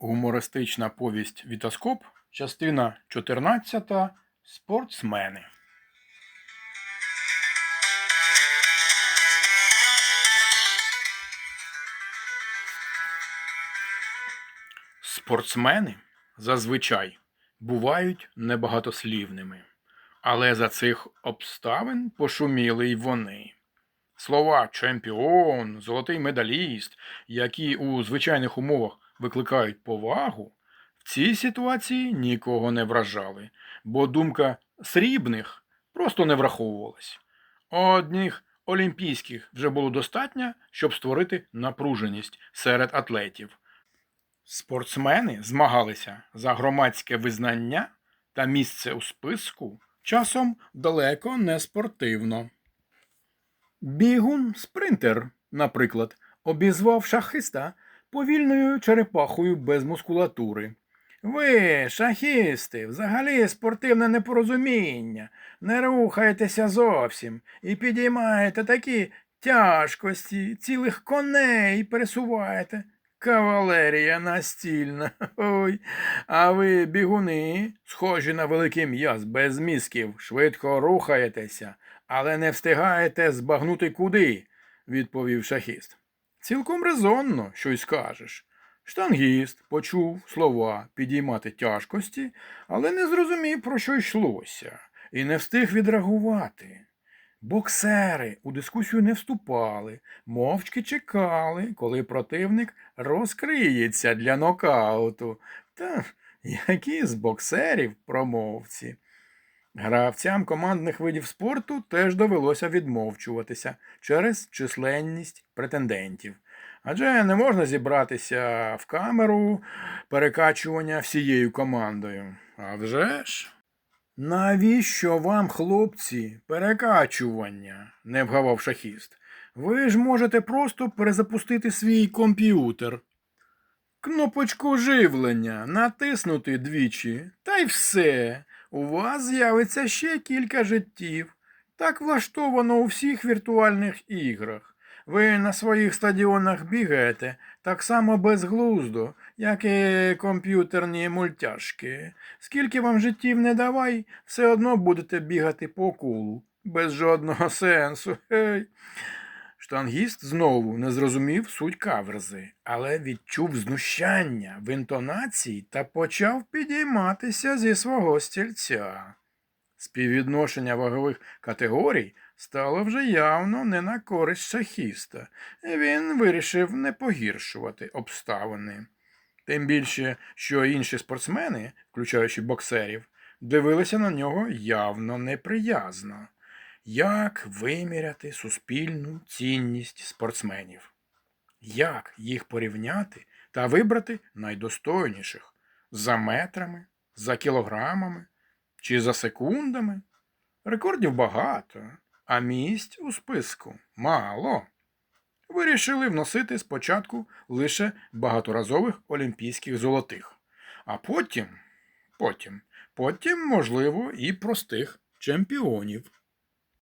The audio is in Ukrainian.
Гумористична повість Вітоскоп, частина 14. Спортсмени. Спортсмени зазвичай бувають небагатослівними, але за цих обставин пошуміли й вони. Слова чемпіон, золотий медаліст, які у звичайних умовах викликають повагу, в цій ситуації нікого не вражали, бо думка срібних просто не враховувалась. Одних олімпійських вже було достатньо, щоб створити напруженість серед атлетів. Спортсмени змагалися за громадське визнання та місце у списку часом далеко не спортивно. Бігун спринтер, наприклад, обізвав шахиста повільною черепахою без мускулатури. Ви, шахісти, взагалі спортивне непорозуміння, не рухаєтеся зовсім і підіймаєте такі тяжкості, цілих коней пересуваєте. Кавалерія настільна. Ой. А ви, бігуни, схожі на великий м'яз без мізків, швидко рухаєтеся, але не встигаєте збагнути куди, відповів шахіст. Цілком резонно, що й скажеш. Штангіст почув слова підіймати тяжкості, але не зрозумів, про що йшлося, і не встиг відреагувати. Боксери у дискусію не вступали, мовчки чекали, коли противник розкриється для нокауту. Та які з боксерів промовці. Гравцям командних видів спорту теж довелося відмовчуватися через численність претендентів. Адже не можна зібратися в камеру перекачування всією командою. А вже ж. Навіщо вам, хлопці, перекачування? не вгавав шахіст. Ви ж можете просто перезапустити свій комп'ютер. Кнопочку живлення натиснути двічі, та й все. У вас з'явиться ще кілька життів. Так влаштовано у всіх віртуальних іграх. Ви на своїх стадіонах бігаєте так само безглуздо, як і комп'ютерні мультяшки. Скільки вам життів не давай, все одно будете бігати по колу. Без жодного сенсу. Гей. Штангіст знову не зрозумів суть каверзи, але відчув знущання в інтонації та почав підійматися зі свого стільця. Співвідношення вагових категорій стало вже явно не на користь шахіста, і він вирішив не погіршувати обставини. Тим більше, що інші спортсмени, включаючи боксерів, дивилися на нього явно неприязно. Як виміряти суспільну цінність спортсменів? Як їх порівняти та вибрати найдостойніших за метрами, за кілограмами чи за секундами? Рекордів багато, а місць у списку мало. Вирішили вносити спочатку лише багаторазових олімпійських золотих, а потім, потім, потім, можливо, і простих чемпіонів.